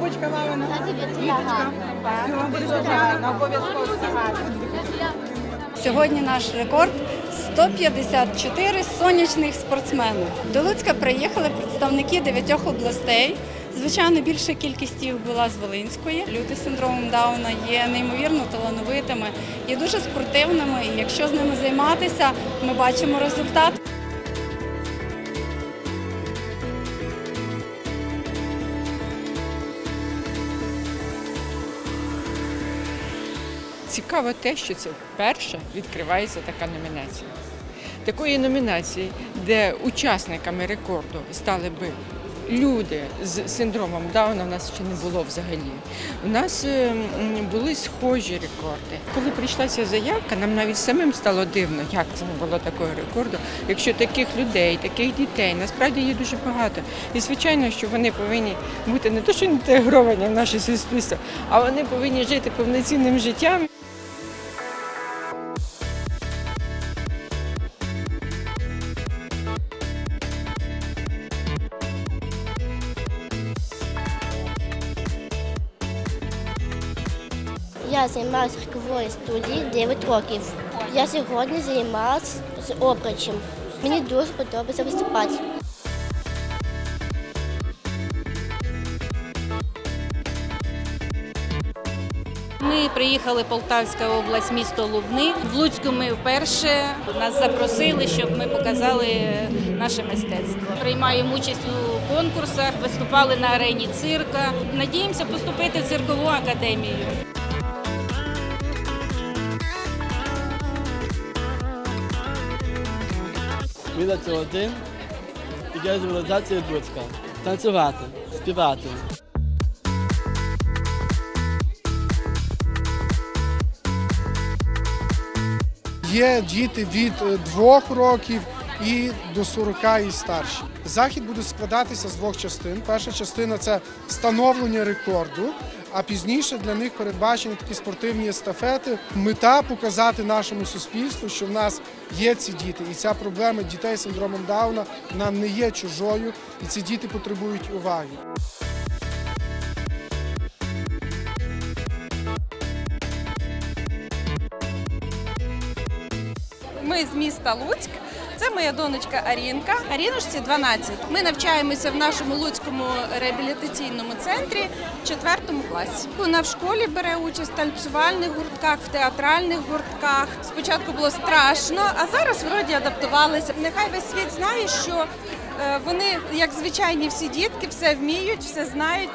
Бубочка мамина. Обов'язково. Сьогодні наш рекорд 154 сонячних спортсменів. До Луцька приїхали представники дев'ятьох областей. Звичайно, більша кількість їх була з Волинської. Люди з синдромом Дауна є неймовірно талановитими, є дуже спортивними. І якщо з ними займатися, ми бачимо результат. Цікаво те, що це вперше відкривається така номінація. Такої номінації, де учасниками рекорду стали би люди з синдромом Дауна, у нас ще не було взагалі. У нас е, були схожі рекорди. Коли прийшла ця заявка, нам навіть самим стало дивно, як це не було такого рекорду. Якщо таких людей, таких дітей, насправді є дуже багато. І звичайно, що вони повинні бути не то, що інтегровані в наше суспільство, а вони повинні жити повноцінним життям. Я займаюся в рухової студії 9 років. Я сьогодні займалася з обручем. Мені дуже подобається виступати. Ми приїхали Полтавська область, місто Лубни. В Луцьку ми вперше нас запросили, щоб ми показали наше мистецтво. Приймаємо участь у конкурсах, виступали на арені цирка. Надіємося поступити в циркову академію. Біля один іде з будка. Танцювати, співати. Є діти від е, двох років і до 40 і старші. Захід буде складатися з двох частин. Перша частина це встановлення рекорду. А пізніше для них передбачені такі спортивні естафети. Мета показати нашому суспільству, що в нас є ці діти, і ця проблема дітей з синдромом Дауна нам не є чужою, і ці діти потребують уваги. Ми з міста Луцьк. Це моя донечка Арінка. Арінушці 12. Ми навчаємося в нашому Луцькому реабілітаційному центрі в 4 класі. Вона в школі бере участь в танцювальних гуртках, в театральних гуртках. Спочатку було страшно, а зараз вроді адаптувалися. Нехай весь світ знає, що е, вони, як звичайні всі дітки, все вміють, все знають.